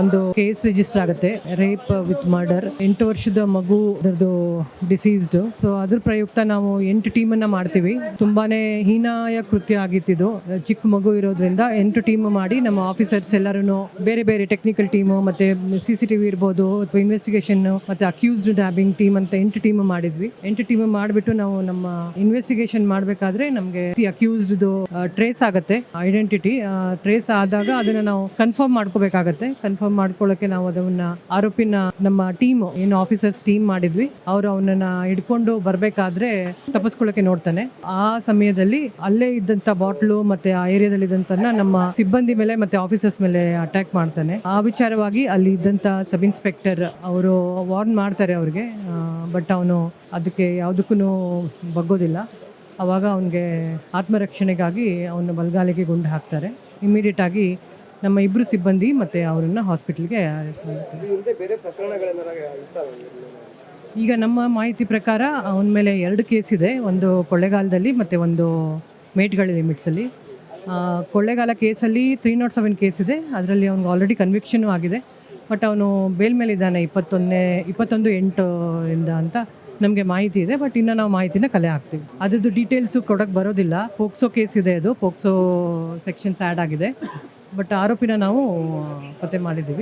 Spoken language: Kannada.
ಒಂದು ಕೇಸ್ ರಿಜಿಸ್ಟರ್ ಆಗುತ್ತೆ. ರೇಪ್ ವಿತ್ ಮರ್ಡರ್ ಎಂಟು ವರ್ಷದ ಮಗು ಅದರದು ಡಿಸೀಸ್ಡ್ ಸೊ ಅದ್ರ ಪ್ರಯುಕ್ತ ನಾವು ಎಂಟು ಟೀಮ್ ಅನ್ನ ಮಾಡ್ತೀವಿ. ತುಂಬಾನೇ ಹೀನಾಯ ಕೃತ್ಯ ಆಗಿತ್ತಿದ್ದು ಚಿಕ್ಕ ಮಗು ಇರೋದ್ರಿಂದ ಎಂಟು ಟೀಮ್ ಮಾಡಿ ನಮ್ಮ ಆಫೀಸರ್ಸ್ ಎಲ್ಲರೂ ಬೇರೆ ಬೇರೆ ಟೆಕ್ನಿಕಲ್ ಟೀಮ್ ಮತ್ತೆ ಸಿ ಸಿ ಟಿವಿ ಇರ್ಬೋದು, ಅಥವಾ ಇನ್ವೆಸ್ಟಿಗೇಷನ್ ಮತ್ತೆ ಅಕ್ಯೂಸ್ಡ್ ಡ್ಯಾಬಿಂಗ್ ಟೀಮ್ ಅಂತ ಎಂಟು ಟೀಮ್ ಮಾಡಿದ್ವಿ. ಎಂಟು ಟೀಮ್ ಮಾಡಿಬಿಟ್ಟು ನಾವು ನಮ್ಮ ಇನ್ವೆಸ್ಟಿಗೇಷನ್ ಮಾಡಬೇಕಾದ್ರೆ ನಮಗೆ ಅಕ್ಯೂಸ್ಡ್ ಟ್ರೇಸ್ ಆಗುತ್ತೆ. ಐಡೆಂಟಿಟಿ ಟ್ರೇಸ್ ಆದಾಗ ಅದನ್ನ ನಾವು ಕನ್ಫರ್ಮ್ ಮಾಡ್ಕೋಬೇಕಾಗತ್ತೆ. ಮಾಡ್ಕೊಳ್ಳೋಕೆ ನಾವು ಅದನ್ನ ಆರೋಪಿನ ನಮ್ಮ ಟೀಮ್ ಏನು ಆಫೀಸರ್ಸ್ ಟೀಮ್ ಮಾಡಿದ್ವಿ. ಅವರು ಅವನನ್ನ ಹಿಡ್ಕೊಂಡು ಬರಬೇಕಾದ್ರೆ ತಪ್ಪಿಸ್ಕೊಳ್ಳೋಕೆ ನೋಡ್ತಾನೆ. ಆ ಸಮಯದಲ್ಲಿ ಅಲ್ಲೇ ಇದ್ದಂತ ಬಾಟ್ಲು ಮತ್ತೆ ಆ ಏರಿಯಾದಲ್ಲಿ ಇದ್ದಂತನ್ನ ನಮ್ಮ ಸಿಬ್ಬಂದಿ ಮೇಲೆ ಮತ್ತೆ ಆಫೀಸರ್ಸ್ ಮೇಲೆ ಅಟ್ಯಾಕ್ ಮಾಡ್ತಾನೆ. ಆ ವಿಚಾರವಾಗಿ ಅಲ್ಲಿ ಇದ್ದಂತ ಸಬ್ ಇನ್ಸ್ಪೆಕ್ಟರ್ ಅವರು ವಾರ್ನ್ ಮಾಡ್ತಾರೆ ಅವ್ರಿಗೆ. ಬಟ್ ಅವನು ಅದಕ್ಕೆ ಯಾವುದಕ್ಕೂ ಬಗ್ಗೋದಿಲ್ಲ. ಅವಾಗ ಅವನಿಗೆ ಆತ್ಮರಕ್ಷಣೆಗಾಗಿ ಅವನು ಬಲಗಾಲಿಗೆ ಗುಂಡು ಹಾಕ್ತಾರೆ. ಇಮಿಡಿಯೇಟ್ ಆಗಿ ನಮ್ಮ ಇಬ್ಬರು ಸಿಬ್ಬಂದಿ ಮತ್ತು ಅವರನ್ನು ಹಾಸ್ಪಿಟ್ಲಿಗೆ ಈಗ ನಮ್ಮ ಮಾಹಿತಿ ಪ್ರಕಾರ ಅವನ ಮೇಲೆ ಎರಡು ಕೇಸ್ ಇದೆ. ಒಂದು ಕೊಳ್ಳೆಗಾಲದಲ್ಲಿ ಮತ್ತು ಒಂದು ಮೇಟ್ಗಳಿ ಲಿಮಿಟ್ಸಲ್ಲಿ ಅಲ್ಲಿ. ಕೊಳ್ಳೆಗಾಲ ಕೇಸಲ್ಲಿ ತ್ರೀ ನಾಟ್ ಸೆವೆನ್ ಕೇಸ್ ಇದೆ. ಅದರಲ್ಲಿ ಅವ್ನಿಗೆ ಆಲ್ರೆಡಿ ಕನ್ವಿಕ್ಷನು ಆಗಿದೆ. ಬಟ್ ಅವನು ಬೇಲ್ ಮೇಲೆ ಇದ್ದಾನೆ ಇಪ್ಪತ್ತೊಂದನೇ ಇಪ್ಪತ್ತೊಂದು ಎಂಟು ಇಂದ ಅಂತ ನಮಗೆ ಮಾಹಿತಿ ಇದೆ. ಬಟ್ ಇನ್ನೂ ನಾವು ಮಾಹಿತಿನ ಕಲೆ ಹಾಕ್ತೀವಿ. ಅದ್ರದ್ದು ಡೀಟೇಲ್ಸು ಕೊಡೋಕ್ಕೆ ಬರೋದಿಲ್ಲ. ಪೋಕ್ಸೋ ಕೇಸ್ ಇದೆ ಅದು. ಪೋಕ್ಸೋ ಸೆಕ್ಷನ್ಸ್ ಆ್ಯಡ್ ಆಗಿದೆ. ಬಟ್ ಆರೋಪಿನ ನಾವು ಪತ್ತೆ ಮಾಡಿದ್ದೀವಿ.